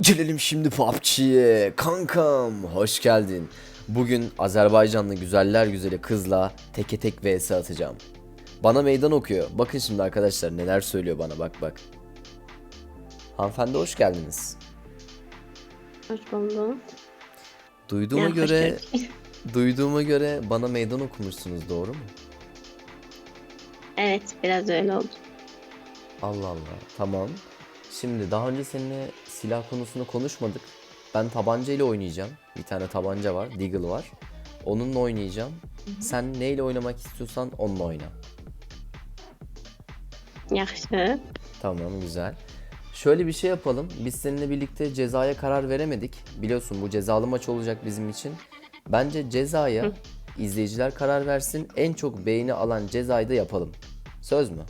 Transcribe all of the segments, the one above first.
Gelelim şimdi PUBG'ye. Kankam hoş geldin. Bugün Azerbaycanlı güzeller güzeli kızla teke tek vs atacağım. Bana meydan okuyor. Bakın şimdi arkadaşlar neler söylüyor bana bak bak. Hanımefendi hoş geldiniz. Hoş buldum. Duyduğuma Ya, göre duyduğuma göre bana meydan okumuşsunuz doğru mu? Evet biraz öyle oldu. Allah Allah. Tamam. Şimdi daha önce seninle silah konusunu konuşmadık. Ben tabanca ile oynayacağım. Bir tane tabanca var, Deagle var. Onunla oynayacağım. Sen neyle oynamak istiyorsan onunla oyna. Yaxşı. Tamam, güzel. Şöyle bir şey yapalım. Biz seninle birlikte cezaya karar veremedik. Biliyorsun bu cezalı maç olacak bizim için. Bence cezaya izleyiciler karar versin. En çok beğeni alan cezayı da yapalım. Söz mü?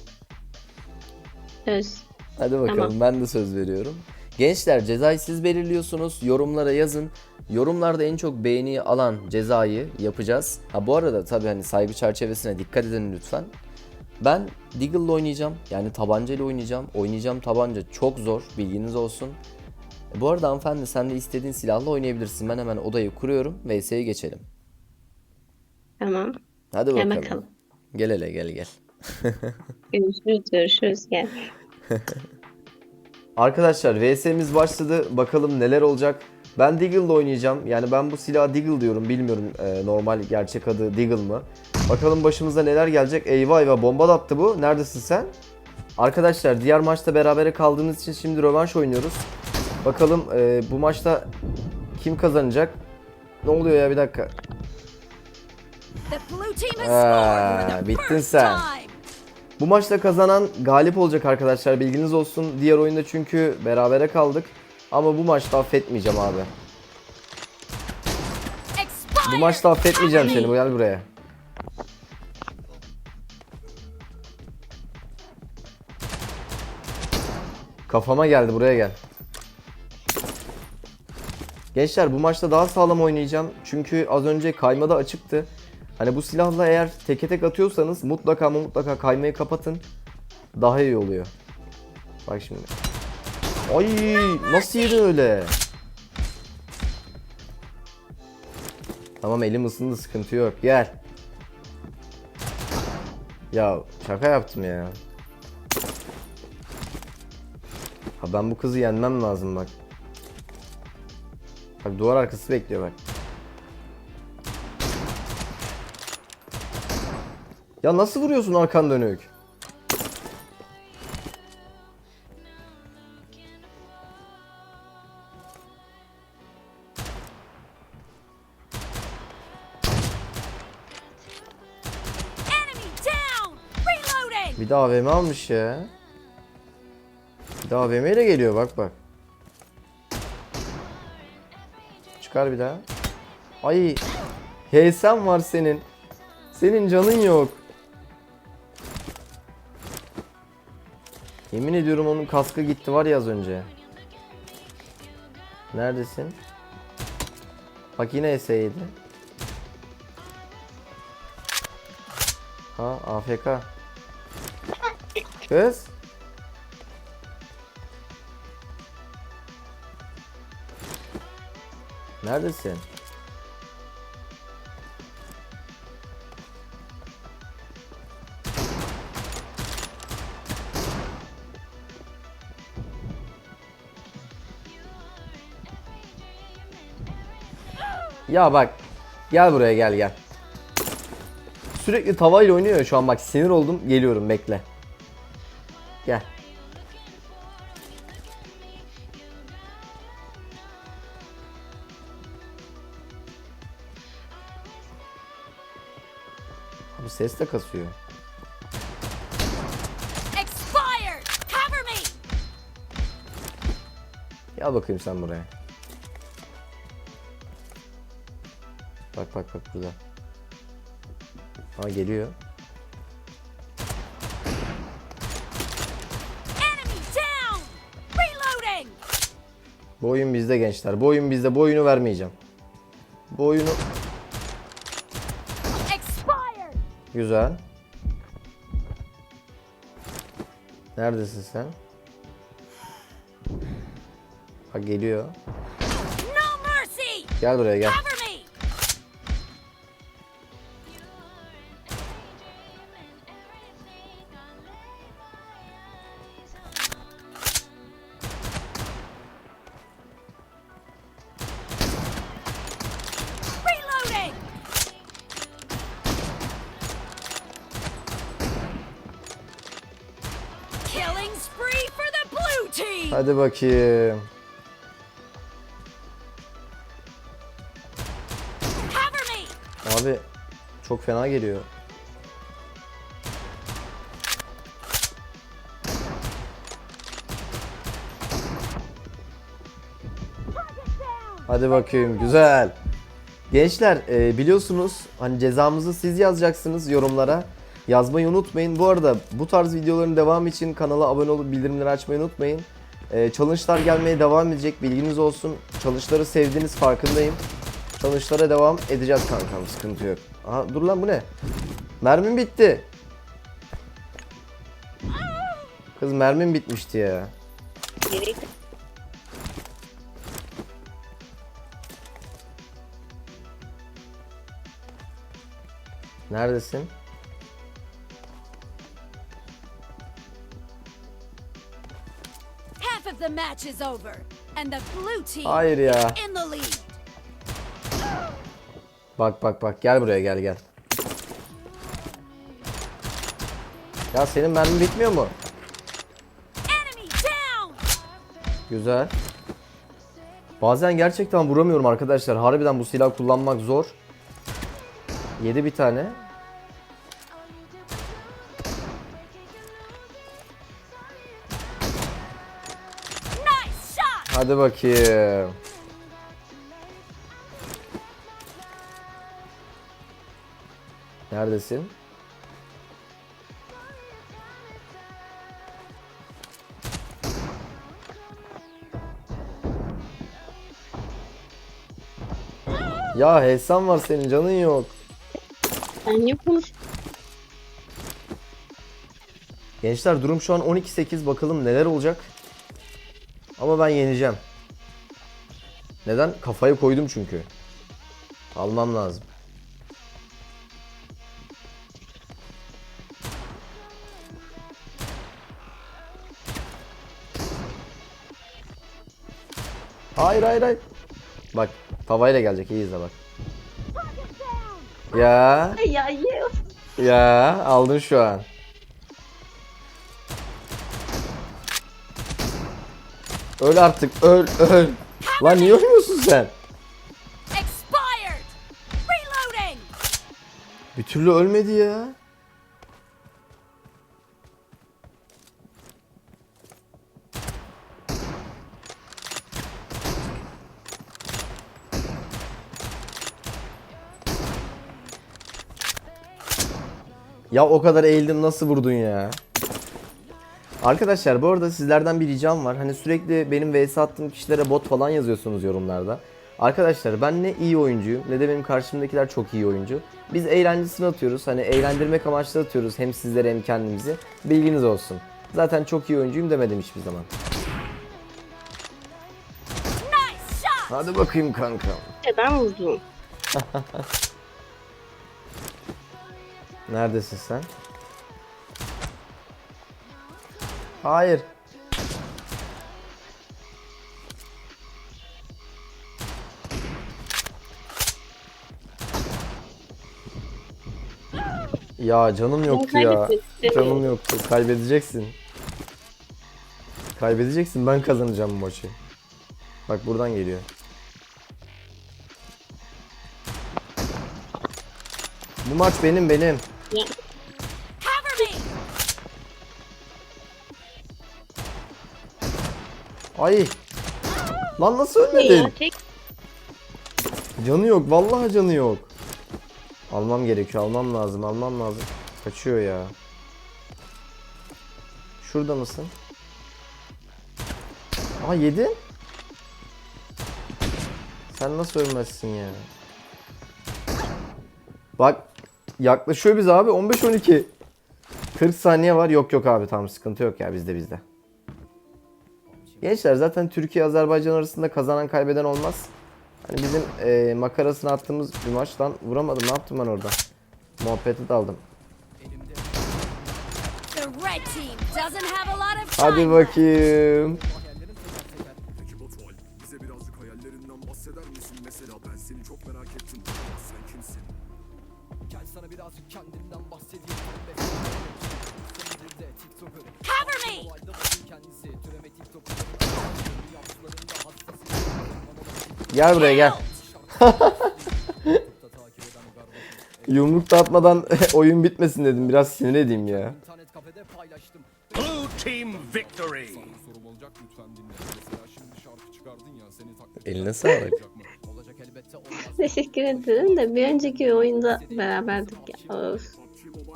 Söz. Hadi bakalım Tamam. ben de söz veriyorum. Gençler cezayı siz belirliyorsunuz. Yorumlara yazın. Yorumlarda en çok beğeni alan cezayı yapacağız. Ha bu arada tabii hani saygı çerçevesine dikkat edin lütfen. Ben Deagle'la oynayacağım. Yani tabanca ile oynayacağım. Oynayacağım tabanca çok zor. Bilginiz olsun. Bu arada hanımefendi sen de istediğin silahla oynayabilirsin. Ben hemen odayı kuruyorum. VS'ye geçelim. Tamam. Hadi Gel bakalım. bakalım. Gel hele gel gel. Görüşürüz görüşürüz gel. Arkadaşlar VS'miz başladı. Bakalım neler olacak. Ben Deagle'la oynayacağım. Yani ben bu silaha Deagle diyorum. Bilmiyorum e, normal gerçek adı Deagle mı? Bakalım başımıza neler gelecek. Eyvah eyvah bomba da attı bu. Neredesin sen? Arkadaşlar diğer maçta berabere kaldığımız için şimdi rövanş oynuyoruz. Bakalım e, bu maçta kim kazanacak? Ne oluyor ya bir dakika. The bittin sen. Bu maçta kazanan galip olacak arkadaşlar bilginiz olsun. Diğer oyunda çünkü berabere kaldık. Ama bu maçta affetmeyeceğim abi. Bu maçta affetmeyeceğim seni. Gel buraya. Kafama geldi buraya gel. Gençler bu maçta daha sağlam oynayacağım. Çünkü az önce kaymada açıktı. Hani bu silahla eğer teke tek atıyorsanız mutlaka ama mutlaka kaymayı kapatın. Daha iyi oluyor. Bak şimdi. Ay nasıl yedi öyle? Tamam elim ısındı sıkıntı yok gel. Ya şaka yaptım ya. Ha ben bu kızı yenmem lazım bak. Bak duvar arkası bekliyor bak. Ya nasıl vuruyorsun arkan dönük? Bir de AVM almış ya. Bir de AVM ile geliyor bak bak. Çıkar bir daha. Ay. HSM var senin. Senin canın yok. Yemin ediyorum onun kaskı gitti var ya az önce. Neredesin? Bak yine HS7. Ha AFK. Kız. Neredesin? Ya bak. Gel buraya gel gel. Sürekli tavayla oynuyor şu an bak sinir oldum. Geliyorum bekle. Gel. Bu ses de kasıyor. Gel bakayım sen buraya. Bak bak bak burada. Ha geliyor. Enemy down. Reloading. Bu oyun bizde gençler. Bu oyun bizde. Bu oyunu vermeyeceğim. Bu oyunu Expired. güzel. Neredesin sen? Bak geliyor. No mercy! Gel buraya gel. Hadi bakayım. Abi çok fena geliyor. Hadi bakayım güzel. Gençler e, biliyorsunuz hani cezamızı siz yazacaksınız yorumlara. Yazmayı unutmayın. Bu arada bu tarz videoların devamı için kanala abone olup bildirimleri açmayı unutmayın. E, challenge'lar gelmeye devam edecek bilginiz olsun. Challenge'ları sevdiğiniz farkındayım. Challenge'lara devam edeceğiz kankam sıkıntı yok. Aha dur lan bu ne? Mermim bitti. Kız mermim bitmişti ya. Neredesin? The match is over, and the blue team Hayır ya. in the lead. Bak bak bak gel buraya gel gel. Ya senin mermin bitmiyor mu? Enemy down! Güzel. Bazen gerçekten vuramıyorum arkadaşlar. Harbiden bu silah kullanmak zor. Yedi bir tane. Hadi bakayım. Neredesin? Ya Hesan var senin canın yok. Ben konuş? Gençler durum şu an 12-8 bakalım neler olacak. Ama ben yeneceğim. Neden? Kafayı koydum çünkü. Almam lazım. Hayır hayır hayır. Bak tavayla gelecek iyi izle bak. Ya Ya ya aldın şu an. Öl artık öl öl. Lan niye ölmüyorsun sen? Bir türlü ölmedi ya. Ya o kadar eğildim nasıl vurdun ya? Arkadaşlar bu arada sizlerden bir ricam var. Hani sürekli benim vs attığım kişilere bot falan yazıyorsunuz yorumlarda. Arkadaşlar ben ne iyi oyuncuyum ne de benim karşımdakiler çok iyi oyuncu. Biz eğlencesini atıyoruz. Hani eğlendirmek amaçlı atıyoruz hem sizlere hem kendimizi. Bilginiz olsun. Zaten çok iyi oyuncuyum demedim hiçbir zaman. Hadi bakayım kankam. Ben vurdum. Neredesin sen? Hayır. Ya canım yoktu ya. Canım yoktu. Kaybedeceksin. Kaybedeceksin. Ben kazanacağım bu maçı. Bak buradan geliyor. Bu maç benim benim. Ya. Ay. Lan nasıl ölmedin? Canı yok. Vallahi canı yok. Almam gerekiyor. Almam lazım. Almam lazım. Kaçıyor ya. Şurada mısın? Aa yedin. Sen nasıl ölmezsin ya? Bak yaklaşıyor biz abi 15-12. 40 saniye var. Yok yok abi tamam sıkıntı yok ya bizde bizde. Gençler zaten Türkiye Azerbaycan arasında kazanan kaybeden olmaz. Hani bizim e, makarasını attığımız bir maçtan vuramadım. Ne yaptım ben orada? Muhabbete daldım. The red Gel buraya gel. Yumruk da atmadan oyun bitmesin dedim. Biraz sinir edeyim ya. Blue team victory. Eline sağlık. Teşekkür ederim de bir önceki oyunda beraberdik ya. Of.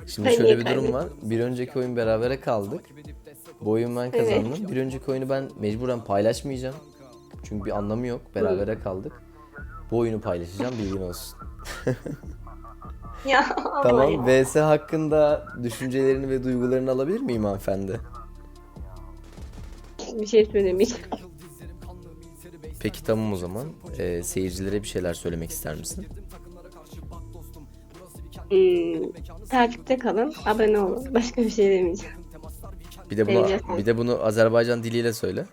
Şimdi Ben şöyle bir durum var. Bir önceki oyun berabere kaldık. Bu oyun ben kazandım. Bir önceki oyunu ben mecburen paylaşmayacağım. Çünkü bir anlamı yok. Berabere kaldık. Bu oyunu paylaşacağım bilgin olsun. Ya ama Tamam. VS hakkında düşüncelerini ve duygularını alabilir miyim hanımefendi? Bir şey söylemeyeceğim. Peki tamam o zaman. Ee, seyircilere bir şeyler söylemek ister misin? Hmm, takipte kalın, abone olun. Başka bir şey demeyeceğim. Bir de bunu Seveceğiz. bir de bunu Azerbaycan diliyle söyle.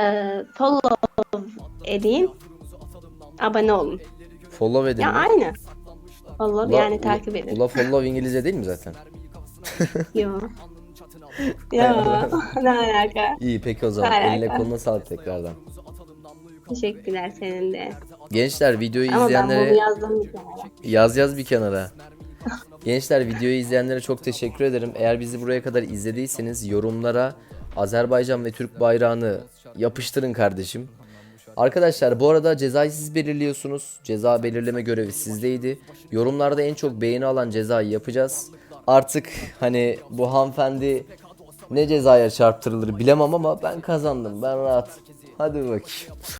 Ee, follow edin, abone olun. Follow edin Ya mi? aynı. Follow Ula- yani ula- takip edin. Ula follow İngilizce değil mi zaten? Yo. ya ne alaka? İyi peki o zaman. Eline koluna sağlık tekrardan. Teşekkürler senin de. Gençler videoyu Ama izleyenlere yaz yaz bir kenara. Gençler videoyu izleyenlere çok teşekkür ederim. Eğer bizi buraya kadar izlediyseniz yorumlara Azerbaycan ve Türk bayrağını yapıştırın kardeşim. Arkadaşlar bu arada cezayı siz belirliyorsunuz. Ceza belirleme görevi sizdeydi. Yorumlarda en çok beğeni alan cezayı yapacağız. Artık hani bu hanımefendi ne cezaya çarptırılır bilemem ama ben kazandım. Ben rahat. Hadi bakayım.